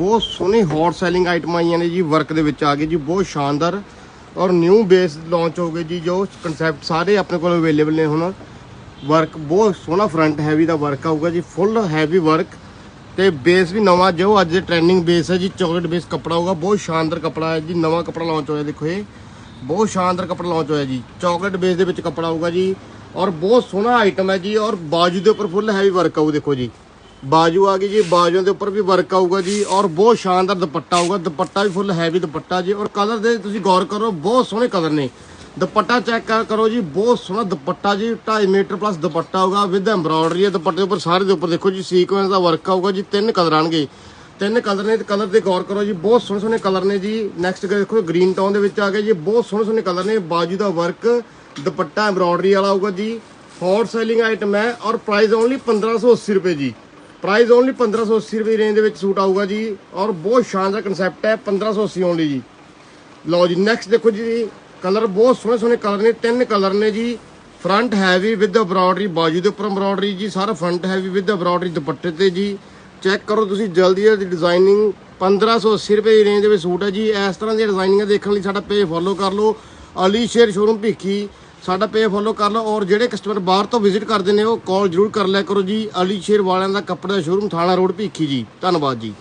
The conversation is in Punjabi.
ਬਹੁਤ ਸੋਹਣੀ ਹੌਟ ਸੈਲਿੰਗ ਆਈਟਮਾਂ ਆਈਆਂ ਨੇ ਜੀ ਵਰਕ ਦੇ ਵਿੱਚ ਆ ਗਏ ਜੀ, ਬਹੁਤ ਸ਼ਾਨਦਾਰ ਔਰ ਨਿਊ ਬੇਸ ਲਾਂਚ ਹੋ ਗਏ ਜੀ, ਜੋ ਕਨਸੈਪਟ ਸਾਰੇ ਆਪਣੇ ਕੋਲ ਅਵੇਲੇਬਲ ਨੇ ਹੁਣ। ਵਰਕ ਬਹੁਤ ਸੋਹਣਾ ਫਰੰਟ ਹੈਵੀ ਦਾ ਵਰਕ ਆਊਗਾ ਜੀ ਫੁੱਲ ਹੈਵੀ ਵਰਕ ਤੇ ਬੇਸ ਵੀ ਨਵਾਂ, ਜੋ ਅੱਜ ਦੇ ਟ੍ਰੈਂਡਿੰਗ ਬੇਸ ਹੈ ਜੀ ਚਾਕਲੇਟ ਬੇਸ ਕੱਪੜਾ ਹੋਊਗਾ ਬਹੁਤ ਸ਼ਾਨਦਾਰ ਕੱਪੜਾ ਹੈ ਜੀ, ਨਵਾਂ ਕੱਪੜਾ ਲਾਂਚ ਹੋਇਆ ਦੇਖੋ ਇਹ। ਬਹੁਤ ਸ਼ਾਨਦਾਰ ਕੱਪੜਾ ਲਾਂਚ ਹੋਇਆ ਜੀ ਚਾਕਲੇਟ ਬੇਸ ਦੇ ਵਿੱਚ ਕੱਪੜਾ ਆਊਗਾ ਜੀ। ਔਰ ਬਹੁਤ ਸੋਹਣਾ ਆਈਟਮ ਹੈ ਜੀ, ਔਰ ਬਾਜੂ ਦੇ ਉੱਪਰ ਫੁੱਲ ਹੈਵੀ ਵਰਕ ਆਊ ਦੇਖੋ ਜੀ। ਬਾਜੂ ਆ ਗਈ ਜੀ, ਬਾਜੂਆਂ ਦੇ ਉੱਪਰ ਵੀ ਵਰਕ ਆਊਗਾ ਜੀ ਔਰ ਬਹੁਤ ਸ਼ਾਨਦਾਰ ਦੁਪੱਟਾ ਆਊਗਾ। ਦੁਪੱਟਾ ਵੀ ਫੁੱਲ ਹੈਵੀ ਦੁਪੱਟਾ ਜੀ ਔਰ ਕਲਰ ਦੇ ਤੁਸੀਂ ਗੌਰ ਕਰੋ, ਬਹੁਤ ਸੋਹਣੇ ਕਲਰ ਨੇ। ਦੁਪੱਟਾ ਚੈੱਕ ਕਰੋ ਜੀ, ਬਹੁਤ ਸੋਹਣਾ ਦੁਪੱਟਾ ਜੀ 2.5 ਮੀਟਰ ਪਲੱਸ ਦੁਪੱਟਾ ਆਊਗਾ ਵਿਦ ਐਮਬ੍ਰੋਇਡਰੀ ਹੈ ਦੁਪੱਟੇ ਉੱਪਰ, ਸਾਰੇ ਦੇ ਉੱਪਰ ਦੇਖੋ ਜੀ ਸੀਕੁਐਂਸ ਦਾ ਵਰਕ ਆਊਗਾ ਜੀ, ਤਿੰਨ ਕਲਰ ਆਣਗੇ ਤਿੰਨ ਕਲਰ ਨੇ ਤੇ ਕਲਰ ਤੇ ਗੌਰ ਕਰੋ ਜੀ, ਬਹੁਤ ਸੋਹਣੇ ਸੋਹਣੇ ਕਲਰ ਨੇ ਜੀ। ਨੈਕਸਟ ਦੇਖੋ ਗ੍ਰੀਨ ਟੋਨ ਦੇ ਵਿੱਚ ਆ ਗਏ ਜੀ, ਬਹੁਤ ਸੋਹਣੇ ਸੋਹਣੇ ਕਲਰ ਨੇ। ਬਾਜੂ ਦਾ ਵਰਕ ਦੁਪੱਟਾ ਐਮਬ੍ਰੋਇਡਰੀ ਵਾਲਾ ਆਊਗਾ ਜੀ। ਹੌਟ ਸੈਲਿੰਗ ਆਈਟਮ ਹੈ ਔਰ ਪ੍ਰਾਈਸ ਓਨਲੀ 1580 ਰੁਪਏ ਜੀ। ਪ੍ਰਾਈਸ ਓਨਲੀ 1580 ਰੁਪਏ ਦੀ ਰੇਂਜ ਦੇ ਵਿੱਚ ਸੂਟ ਆਊਗਾ ਜੀ। ਔਰ ਬਹੁਤ ਸ਼ਾਨਦਾਰ ਕਨਸੈਪਟ ਹੈ 1580 ਓਨਲੀ ਜੀ। ਲਓ ਜੀ ਨੈਕਸਟ ਦੇਖੋ ਜੀ ਕਲਰ ਬਹੁਤ ਸੋਹਣੇ ਸੋਹਣੇ ਕਲਰ ਨੇ, ਤਿੰਨ ਕਲਰ ਨੇ ਜੀ। ਫਰੰਟ ਹੈਵੀ ਵਿਦ ਐਮਬ੍ਰੋਇਡਰੀ ਬਾਜੂ ਦੇ ਉੱਪਰ ਐਮਬ੍ਰੋਇਡਰੀ ਜੀ, ਸਾਰਾ ਫਰੰਟ ਹੈਵੀ ਵਿਦ ਐਮਬ੍ਰੋਇਡਰੀ ਦੁਪੱਟੇ ਤੇ ਜੀ। ਚੈੱਕ ਕਰੋ ਤੁਸੀਂ ਜਲਦੀ ਦੀ ਡਿਜ਼ਾਈਨਿੰਗ 1580 ਰੁਪਏ ਦੀ ਰੇਂਜ ਦੇ ਵਿੱਚ ਸੂਟ ਹੈ ਜੀ। ਇਸ ਤਰ੍ਹਾਂ ਦੀਆਂ ਡਿਜ਼ਾਈਨਿੰਗਾਂ ਦੇਖਣ ਲਈ ਸਾਡਾ ਪੇਜ ਫੋਲੋ ਕਰ ਲਓ। ਅਲੀ ਸ਼ੇਰ ਸ਼ੋਰੂਮ ਭਿੱਖੀ। ਸਾਡਾ ਪੇਜ ਫੋਲੋ ਕਰ ਲਓ ਔਰ ਜਿਹੜੇ ਕਸਟਮਰ ਬਾਹਰ ਤੋਂ ਵਿਜ਼ਿਟ ਕਰਦੇ ਨੇ ਉਹ ਕਾਲ ਜ਼ਰੂਰ ਕਰ ਲਿਆ ਕਰੋ ਜੀ। ਅਲੀ ਸ਼ੇਰ ਵਾਲਿਆਂ ਦਾ ਕੱਪੜੇ ਦਾ ਸ਼ੋਰੂਮ ਥਾਣਾ ਰੋਡ ਭੀਖੀ ਜੀ। ਧੰਨਵਾਦ ਜੀ।